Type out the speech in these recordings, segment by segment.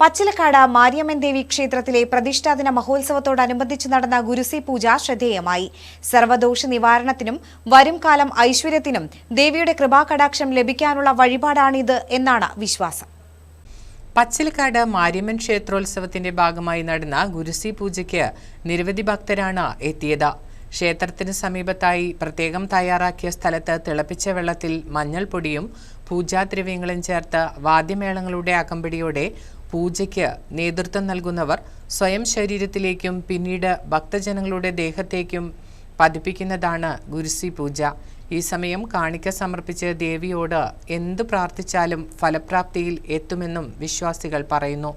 പച്ചിലക്കാട് മാരിയമ്മൻ ദേവി ക്ഷേത്രത്തിലെ പ്രതിഷ്ഠാദിന മഹോത്സവത്തോടനുബന്ധിച്ച് നടന്ന ഗുരുസി പൂജ ശ്രദ്ധേയമായി. സർവദോഷ നിവാരണത്തിനും വരും കാലം ഐശ്വര്യത്തിനും ദേവിയുടെ കൃപാകടാക്ഷം ലഭിക്കാനുള്ള വഴിപാടാണിത് എന്നാണ് വിശ്വാസം. പച്ചിലക്കാട് മാരിയമ്മൻ ക്ഷേത്രോത്സവത്തിന്റെ ഭാഗമായി നടന്ന ഗുരുസി പൂജയ്ക്ക് നിരവധി ഭക്തരാണ് എത്തിയത്. ക്ഷേത്രത്തിന് സമീപത്തായി പ്രത്യേകം തയ്യാറാക്കിയ സ്ഥലത്ത് തിളപ്പിച്ച വെള്ളത്തിൽ മഞ്ഞൾപ്പൊടിയും പൂജാദ്രവ്യങ്ങളും ചേർത്ത് വാദ്യമേളങ്ങളുടെ അകമ്പടിയോടെ പൂജയ്ക്ക് നേതൃത്വം നൽകുന്നവർ സ്വയം ശരീരത്തിലേക്കും പിന്നീട് ഭക്തജനങ്ങളുടെ ദേഹത്തേക്കും പതിപ്പിക്കുന്നതാണ് ഗുരുസി പൂജ. ഈ സമയം കാണിക്ക സമർപ്പിച്ച് ദേവിയോട് എന്തു പ്രാർത്ഥിച്ചാലും ഫലപ്രാപ്തിയിൽ എത്തുമെന്നും വിശ്വാസികൾ പറയുന്നു.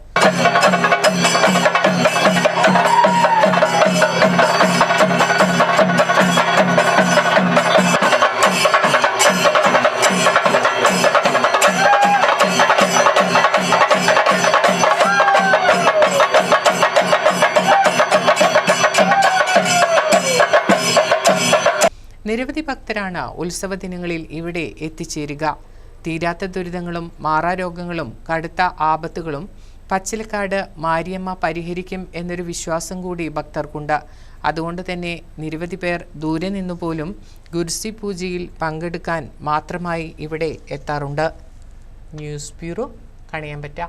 നിരവധി ഭക്തരാണ് ഉത്സവ ദിനങ്ങളിൽ ഇവിടെ എത്തിച്ചേരുക. തീരാത്ത ദുരിതങ്ങളും മാറാരോഗങ്ങളും കടുത്ത ആപത്തുകളും പച്ചിലക്കാട് മാരിയമ്മ പരിഹരിക്കും എന്നൊരു വിശ്വാസം കൂടി ഭക്തർക്കുണ്ട്. അതുകൊണ്ട് തന്നെ നിരവധി പേർ ദൂരെ നിന്നുപോലും ഗുരുസി പൂജയിൽ പങ്കെടുക്കാൻ മാത്രമായി ഇവിടെ എത്താറുണ്ട്. News bureau Kaniyambetta.